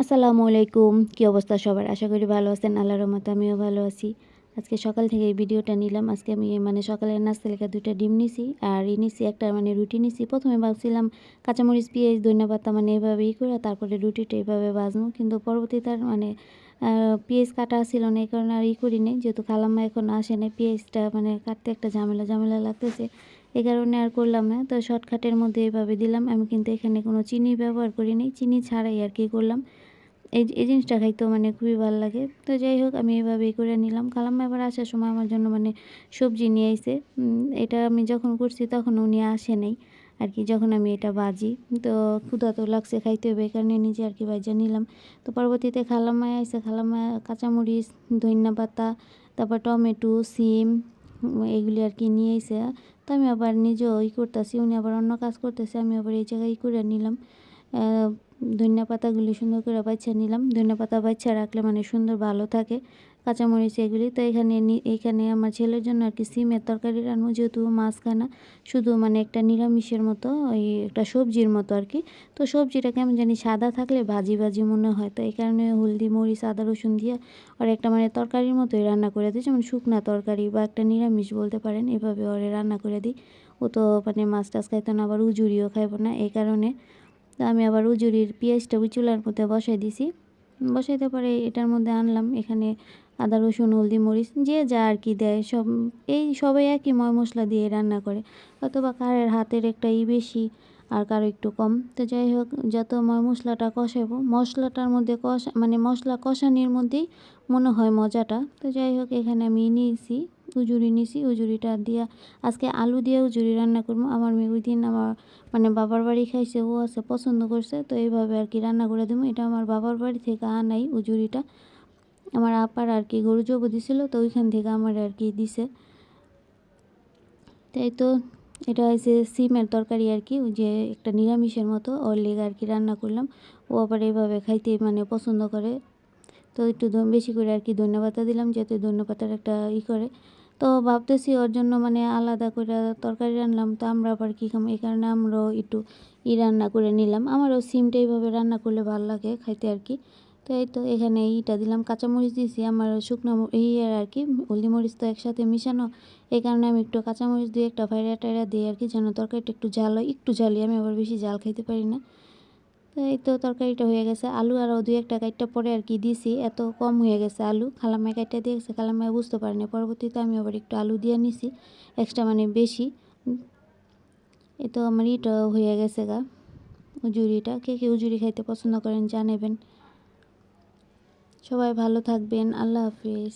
আসসালামু আলাইকুম। কী অবস্থা সবার? আশা করি ভালো আছেন। আল্লাহর রহমতে আমিও ভালো আছি। আজকে সকাল থেকে এই ভিডিওটা নিলাম। আজকে আমি মানে সকালের নাস্তা লেখা দুইটা ডিম নিছি আর ই নিছি একটা মানে রুটি নিছি। প্রথমে ভাবছিলাম কাঁচামরিচ, পেঁয়াজ, ধনিয়া পাতা মানে এভাবে ই করে তারপরে রুটিটা এইভাবে বাজবো কিন্তু পরবর্তীতে তার মানে পেঁয়াজ কাটা ছিল না, এই কারণে আর ই করি নাই যেহেতু খালাম্মা এখন আসে না পেঁয়াজটা মানে কাটতে একটা ঝামেলা ঝামেলা লাগতেছে। এই কারণে আর করলাম না। তো শর্টকাটের মধ্যে এইভাবে দিলাম। আমি কিন্তু এখানে কোনো চিনি ব্যবহার করি নাই চিনি ছাড়াই আর কি করলাম। এই এই জিনিসটা খাইতেও মানে খুবই ভালো লাগে। তো যাই হোক আমি এভাবেই করে নিলাম। খালাম্মা এবার আসার সময় আমার জন্য মানে সবজি নিয়ে উম, এটা আমি যখন করছি তখন উনি আসে নাই। আর কি যখন আমি এটা বাজি তো ক্ষুধা তো লাগছে খাইতে হবে কারণে নিজে আর কি ভাইজা নিলাম। তো পরবর্তীতে খালাম্মায় আইসে খালাম্মা কাঁচামরিচ ধনিয়া পাতা তারপর টমেটো সিম এগুলি আর কি নিয়ে আইসে তো আমি আবার নিজেও ই করতেছি উনি আবার অন্য কাজ করতেছে আমি আবার এই জায়গায় ই করে নিলাম। ধনিয়া পাতাগুলি সুন্দর করে বাছা নিলাম। ধনিয়া পাতা বাছা রাখলে মানে সুন্দর ভালো থাকে। কাঁচামরিচ এগুলি। তো এখানে এখানে আমার ছেলের জন্য আর কি সিমের তরকারি রান্না, যেহেতু মাছ খায় না শুধু মানে একটা নিরামিষের মতো, ওই একটা সবজির মতো আর কি। তো সবজিটা কেমন জানি সাদা থাকলে ভাজি ভাজি মনে হয়। তো এই কারণে হলদি, মরিচ, আদা, রসুন দিয়ে আর একটা মানে তরকারির মতোই রান্না করে দিই। যেমন শুকনা তরকারি বা একটা নিরামিষ বলতে পারেন, এভাবে ওরে রান্না করে দিই। ও তো মানে মাছ টাছ খাইতো না, আবার উজুরিও খাইবো না। এই কারণে তো আমি আবার উজুরির পেঁয়াজটা ওই চুলার মধ্যে বসাই দিছি। বসাইতে পরে এটার মধ্যে আনলাম, এখানে আদা, রসুন, হলদি, মরিচ, যে যা আর কি দেয় সব, এই সবাই একই ময় মশলা দিয়ে রান্না করে। অথবা কারের হাতের একটা ই বেশি, আর কারও একটু কম। তো যাই হোক, যত ময় মশলাটা কষাবো, মশলাটার মধ্যে কষা মানে মশলা কষানির মধ্যেই মনে হয় মজাটা। তো যাই হোক, এখানে আমি নিয়েছি উজুরি নিয়েছি উজুরিটা দিয়া আজকে আলু দিয়ে উজুরি রান্না করব আমার মেয়ে ওই দিন আমার মানে বাবার বাড়ি খাইছে, ও আছে, পছন্দ করছে, তো এইভাবে আর কি রান্না করে দেবো এটা আমার বাবার বাড়ি থেকে আনাই উজুরিটা আমার আপার আর কি গরু জব দিছিল, তো ওইখান থেকে আমার আর কি দিছে। তাই তো এটা হয়েছে সিমের তরকারি আর কি যে একটা নিরামিষের মতো, ওর আর কি রান্না করলাম। ও আবার এইভাবে খাইতে মানে পছন্দ করে। তো একটু বেশি করে আর কি ধন্যপাতা দিলাম যাতে ধন্যপাতার একটা ই করে। তো ভাবতেছি ওর জন্য মানে আলাদা করে তরকারি রান্নাম, তো আমরা আবার কী খাম? এই কারণে আমরাও একটু ই রান্না করে নিলাম। আমারও সিমটা এইভাবে রান্না করলে ভালো লাগে খাইতে আর কি। তো এই তো এখানে ইটা দিলাম, কাঁচামরিচ দিয়েছি আমার শুকনো এই আর কি, হলদি মরিচ তো একসাথে মিশানো। এই কারণে আমি একটু কাঁচামরিচ দিয়ে একটা ফাইরা টাইরা দিই আর কি যেন তরকারিটা একটু ঝাল হয়, একটু ঝালি আমি আবার বেশি ঝাল খাইতে পারি না। এই তো তরকারিটা হয়ে গেছে। আলু আরও দুই একটা কাইটটা পরে আর কি দিছি। এত কম হয়ে গেছে আলু। খালামায় কাইটটা দিয়ে গেছে খালামায় বুঝতে পারিনি। পরবর্তীতে আমি আবার একটু আলু দিয়ে নিছি এক্সট্রা মানে বেশি। এ তো আমার ইটা হয়ে গেছে গা উজুরিটা কে কে উজুরি খাইতে পছন্দ করেন জানাবেন। সবাই ভালো থাকবেন। আল্লাহ হাফিজ।